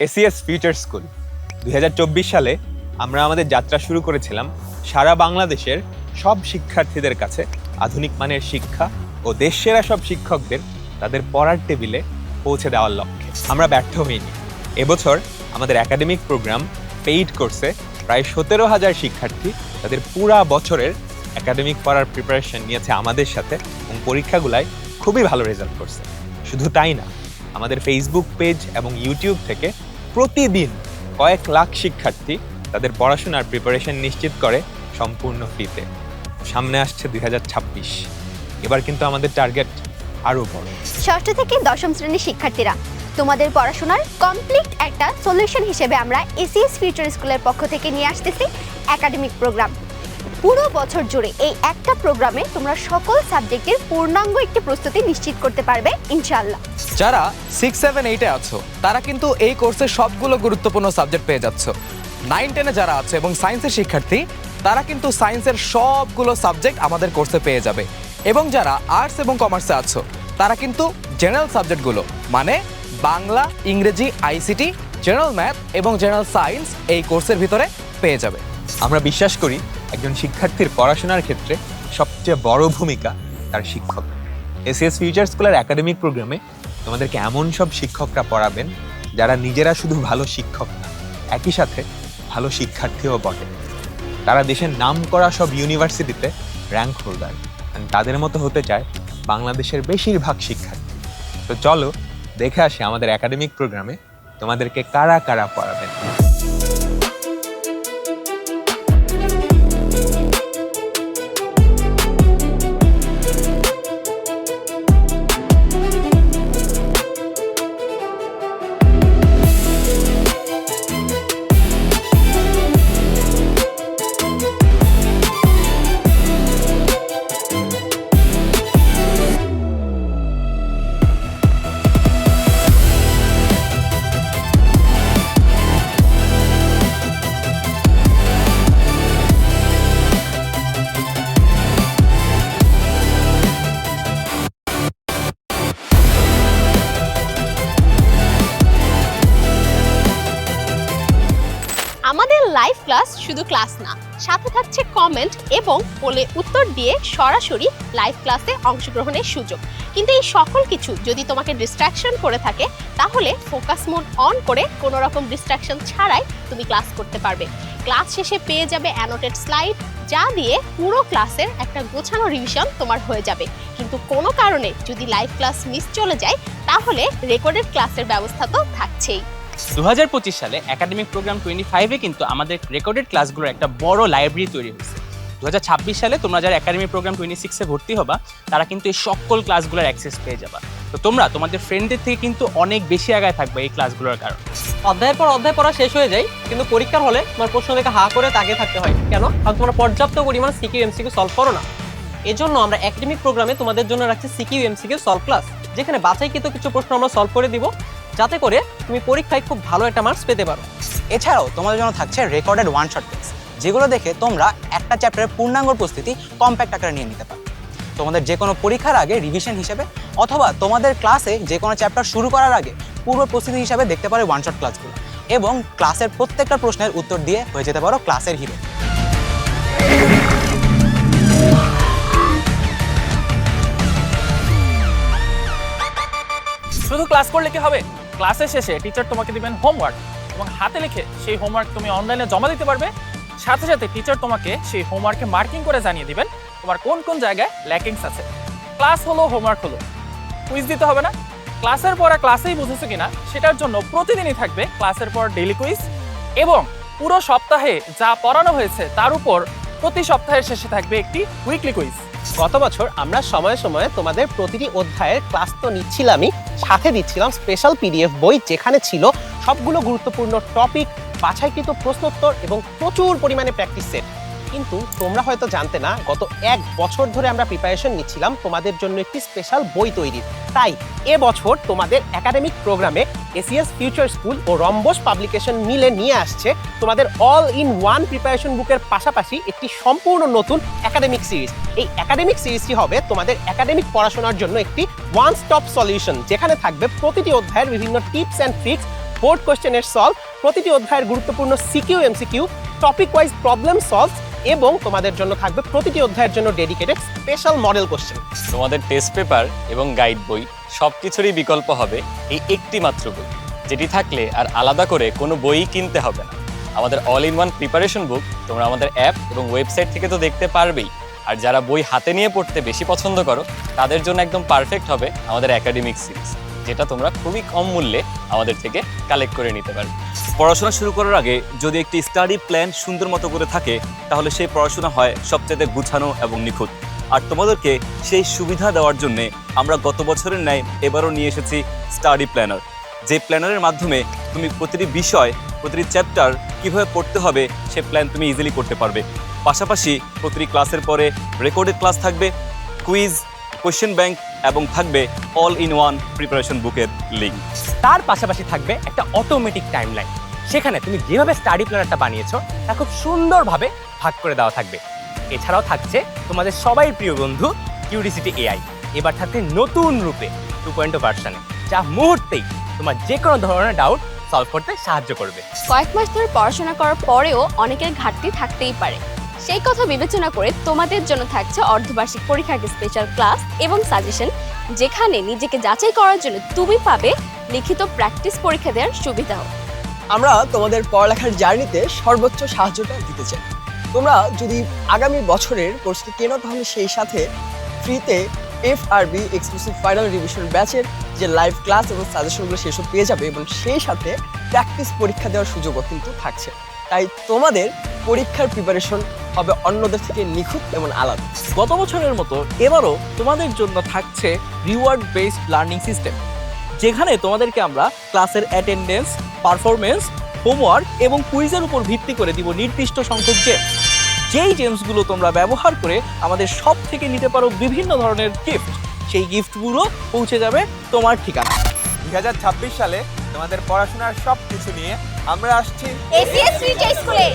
ACS future school দুই হাজার চব্বিশ সালে আমরা আমাদের যাত্রা শুরু করেছিলাম সারা বাংলাদেশের সব শিক্ষার্থীদের কাছে আধুনিক মানের শিক্ষা ও দেশসেরা সব শিক্ষকদের তাদের পড়ার টেবিলে পৌঁছে দেওয়ার লক্ষ্যে। আমরা ব্যর্থ হইনি। এবছর আমাদের একাডেমিক প্রোগ্রাম পেইড কোর্সে প্রায় সতেরো হাজার শিক্ষার্থী তাদের পুরা বছরের একাডেমিক পড়ার প্রিপারেশন নিয়েছে আমাদের সাথে এবং পরীক্ষাগুলায় খুবই ভালো রেজাল্ট করছে। শুধু তাই না, আমাদের ফেসবুক পেজ এবং ইউটিউব থেকে প্রতিদিন কয়েক লাখ শিক্ষার্থী তাদের পড়াশোনার প্রিপারেশন নিশ্চিত করে সম্পূর্ণ ফ্রিতে সামনে আসছে দু হাজার ছাব্বিশ। এবার কিন্তু আমাদের টার্গেট আরও বড়। ষষ্ঠ থেকে দশম শ্রেণির শিক্ষার্থীরা, তোমাদের পড়াশোনার কমপ্লিট একটা সলিউশন হিসেবে আমরা এসিএস ফিউচার স্কুলের পক্ষ থেকে নিয়ে আসতেছি একাডেমিক প্রোগ্রাম পুরো বছর জুড়ে এই একটা প্রোগ্রামে তোমরা সকল সাবজেক্টের পূর্ণাঙ্গ একটি প্রস্তুতি নিশ্চিত করতে পারবে, ইনশাআল্লাহ। যারা সিক্স সেভেন এইটে আছো, তারা কিন্তু এই কোর্সের সবগুলো গুরুত্বপূর্ণ সাবজেক্ট পেয়ে যাচ্ছ। নাইন টেনে যারা আছে এবং সায়েন্সের শিক্ষার্থী, তারা কিন্তু সায়েন্সের সবগুলো সাবজেক্ট আমাদের কোর্সে পেয়ে যাবে। এবং যারা আর্টস এবং কমার্সে আছো, তারা কিন্তু জেনারেল সাবজেক্টগুলো মানে বাংলা, ইংরেজি আইসিটি জেনারেল ম্যাথ এবং জেনারেল সায়েন্স এই কোর্সের ভিতরে পেয়ে যাবে। আমরা বিশ্বাস করি একজন শিক্ষার্থীর পড়াশোনার ক্ষেত্রে সবচেয়ে বড় ভূমিকা তার শিক্ষক। এসিএস ফিউচার স্কুলের একাডেমিক প্রোগ্রামে তোমাদেরকে এমন সব শিক্ষকরা পড়াবেন যারা নিজেরা শুধু ভালো শিক্ষক না, একই সাথে ভালো শিক্ষার্থীও বটে। তারা দেশের নাম করা সব ইউনিভার্সিটিতে র্যাঙ্ক হোল্ডার তাদের মতো হতে চায় বাংলাদেশের বেশিরভাগ শিক্ষার্থী। তো চলো দেখে আসি আমাদের একাডেমিক প্রোগ্রামে তোমাদেরকে কারা কারা পড়াবেন। লাইভ ক্লাস শুধু ক্লাস না, সাথে থাকছে কমেন্ট এবং পোলে উত্তর দিয়ে সরাসরি লাইভ ক্লাসে অংশগ্রহণের সুযোগ। কিন্তু এই সকল কিছু যদি তোমাকে ডিস্ট্রাকশন করে থাকে, তাহলে ফোকাস মোড অন করে কোনো রকম ডিস্ট্রাকশন ছাড়াই তুমি ক্লাস করতে পারবে। ক্লাস শেষে পেয়ে যাবে অ্যানোটেড স্লাইড যা দিয়ে পুরো ক্লাসের একটা গোছানো রিভিশন তোমার হয়ে যাবে। কিন্তু কোনো কারণে যদি লাইভ ক্লাস মিস চলে যায়, তাহলে রেকর্ডেড ক্লাসের ব্যবস্থা তো থাকছেই। দু হাজার পঁচিশ সালে একাডেমিক প্রোগ্রাম টোয়েন্টি ফাইভে কিন্তু আমাদের রেকর্ডেড ক্লাসগুলোর একটা বড় লাইব্রেরি তৈরি হয়েছে। দু সালে তোমরা যারা একাডেমিক প্রোগ্রাম টোয়েন্টি সিক্সে ভর্তি হবা, তারা কিন্তু এই সকল ক্লাসগুলোর অ্যাক্সেস পেয়ে যাবা। তো তোমরা, তোমাদের ফ্রেন্ডদের থেকে কিন্তু অনেক বেশি আগায় থাকবে এই ক্লাসগুলোর কারণে। অধ্যায়ের পর অধ্যায় পড়া শেষ হয়ে যায়, কিন্তু পরীক্ষার হলে তোমার প্রশ্ন দেখে হা করে তাকিয়ে থাকতে হয়। কেন? কারণ তোমরা পর্যাপ্ত পরিমাণ সিকিউ এমসিকিউ সলভ করো না। এজন্য আমরা একাডেমিক প্রোগ্রামে তোমাদের জন্য রাখছি সিকিউ এমসিকিউ সলভ ক্লাস যেখানে বাছাইকৃত কিছু প্রশ্ন আমরা সলভ করে দিব। যাতে করে তুমি পরীক্ষায় খুব ভালো একটা মার্কস পেতে পারো। এছাড়াও তোমাদের জন্য থাকছে রেকর্ডেড ওয়ান শট টেস্ট যেগুলো দেখে তোমরা একটা চ্যাপ্টারের পূর্ণাঙ্গ প্রস্তুতি কম্প্যাক্ট আকারে নিয়ে নিতে পারো তোমাদের যে কোনো পরীক্ষার আগে রিভিশন হিসেবে অথবা তোমাদের ক্লাসে যে কোনো চ্যাপ্টার শুরু করার আগে পূর্ব প্রস্তুতি হিসাবে দেখতে পারো ওয়ান শট ক্লাসগুলো এবং ক্লাসের প্রত্যেকটা প্রশ্নের উত্তর দিয়ে হয়ে যেতে পারো ক্লাসের হিরো শুধু ক্লাস করলে কি হবে? ক্লাসের শেষে টিচার তোমাকে দিবেন হোমওয়ার্ক এবং হাতে লিখে সেই হোমওয়ার্ক তুমি অনলাইনে জমা দিতে পারবে। সাথে সাথে টিচার তোমাকে সেই হোমওয়ার্কে মার্কিং করে জানিয়ে দিবেন তোমার কোন কোন জায়গায় ল্যাকিংস আছে। ক্লাস হলো হোমওয়ার্ক হলো। কুইজ দিতে হবে না। ক্লাসের পর ক্লাসেই বুঝেছ কিনা, সেটার জন্য প্রতিদিনই থাকবে ক্লাসের পর ডেইলি কুইজ এবং পুরো সপ্তাহে যা পড়ানো হয়েছে তার উপর প্রতি সপ্তাহের শেষে থাকবে একটি উইকলি কুইজ গত বছর আমরা সময়ে সময়ে তোমাদের প্রতিটি অধ্যায়ের ক্লাস তো নিচ্ছিলামই, সাথে দিচ্ছিলাম স্পেশাল পিডিএফ বই যেখানে ছিল সবগুলো গুরুত্বপূর্ণ টপিক বাছাইকৃত প্রশ্নোত্তর এবং প্রচুর পরিমাণে প্র্যাকটিস সেট কিন্তু তোমরা হয়তো জানতে না, গত এক বছর ধরে আমরা প্রিপারেশন নিচ্ছিলাম তোমাদের জন্য একটি স্পেশাল বই তৈরির। তাই এবছর তোমাদের একাডেমিক প্রোগ্রামে এসিএস ফিউচার স্কুল ও রম্বস পাবলিকেশন মিলে নিয়ে আসছে তোমাদের অল ইন ওয়ান প্রিপারেশন বুকের পাশাপাশি একটি সম্পূর্ণ নতুন একাডেমিক সিরিজ এই একাডেমিক সিরিজটি হবে তোমাদের একাডেমিক পড়াশোনার জন্য একটি ওয়ান স্টপ সলিউশন যেখানে থাকবে প্রতিটি অধ্যায়ের বিভিন্ন টিপস অ্যান্ড ট্রিক্স বোর্ড কোশ্চেনের সলভ প্রতিটি অধ্যায়ের গুরুত্বপূর্ণ CQ MCQ topic wise problem solve এবং তোমাদের জন্য থাকবে প্রতিটি অধ্যায়ের জন্য ডেডিকেটেড স্পেশাল মডেল কোশ্চেন তোমাদের টেস্ট পেপার এবং গাইড বই সব কিছুরই বিকল্প হবে এই একটি মাত্র বই, যেটি থাকলে আর আলাদা করে কোনো বই কিনতে হবে না। আমাদের all in one preparation book তোমরা আমাদের অ্যাপ এবং ওয়েবসাইট থেকে তো দেখতে পারবেই। আর যারা বই হাতে নিয়ে পড়তে বেশি পছন্দ করো, তাদের জন্য একদম পারফেক্ট হবে আমাদের একাডেমিক সিরিজ যেটা তোমরা খুবই কম মূল্যে আমাদের থেকে কালেক্ট করে নিতে পারবে। পড়াশোনা শুরু করার আগে যদি একটি স্টাডি প্ল্যান সুন্দর মতো করে থাকে, তাহলে সেই পড়াশোনা হয় সবচেয়ে গুছানো এবং নিখুঁত। আর তোমাদেরকে সেই সুবিধা দেওয়ার জন্যে আমরা গত বছরের ন্যায় এবারও নিয়ে এসেছি স্টাডি প্ল্যানার যে প্ল্যানারের মাধ্যমে তুমি প্রতিটি বিষয়, প্রতিটি চ্যাপ্টার কীভাবে পড়তে হবে, সে প্ল্যান তুমি ইজিলি করতে পারবে। পাশাপাশি প্রতিটি ক্লাসের পরে রেকর্ডেড ক্লাস থাকবে কুইজ কোয়েশ্চেন ব্যাংক এবং থাকবে অল ইন ওয়ান প্রিপারেশন বুকের লিঙ্ক। তার পাশাপাশি থাকবে একটা অটোমেটিক টাইম লাইন সেখানে তুমি যেভাবে স্টাডি প্ল্যানারটা বানিয়েছো, তা খুব সুন্দরভাবে ভাগ করে দেওয়া থাকবে। এছাড়াও থাকছে তোমাদের সবাই প্রিয় বন্ধু কিউরিসিটি এআই এবার থাকছে নতুন রূপে টু পয়েন্ট ভার্সানে যা মুহূর্তেই তোমার যে কোনো ধরনের ডাউট সলভ করতে সাহায্য করবে। কয়েক মাস ধরে পড়াশোনা করার পরেও অনেকের ঘাটতি থাকতেই পারে। সেই কথা বিবেচনা করে তোমাদের জন্য থাকছে অর্ধবার্ষিক পরীক্ষার স্পেশাল ক্লাস এবং সাজেশন যেখানে নিজেকে যাচাই করার জন্য তুমি পাবে লিখিত প্র্যাকটিস পরীক্ষা দেওয়ার সুবিধাও আমরা তোমাদের পড়ালেখার জার্নিতে সর্বোচ্চ সাহায্যটা দিতে চাই। তোমরা যদি আগামী বছরের কোর্সটি কেনো তাহলে সেই সাথে ফ্রিতে F R B exclusive final revision ব্যাচের যে লাইভ ক্লাস এবং সাজেশনগুলো সেসব পেয়ে যাবে এবং সেই সাথে প্র্যাকটিস পরীক্ষা দেওয়ার সুযোগও কিন্তু থাকছে। তাই তোমাদের পরীক্ষার প্রিপারেশন হবে অন্যদের থেকে নিখুঁত এবং আলাদা। গত বছরের মতো এবারও তোমাদের জন্য থাকছে রিওয়ার্ড বেসড লার্নিং সিস্টেম যেখানে তোমাদেরকে আমরা ক্লাসের অ্যাটেন্ডেন্স পারফরমেন্স হোমওয়ার্ক এবং কুইজের উপর ভিত্তি করে দিব নির্দিষ্ট সংখ্যক জেমস যেই জেমসগুলো তোমরা ব্যবহার করে আমাদের সব থেকে নিতে পারো বিভিন্ন ধরনের গিফট সেই গিফটগুলো পৌঁছে যাবে তোমার ঠিকানা দুই হাজার ছাব্বিশ সালে তোমাদের পড়াশোনার সব কিছু নিয়ে আমরা আসছি এসিএস ফিউচার স্কুলে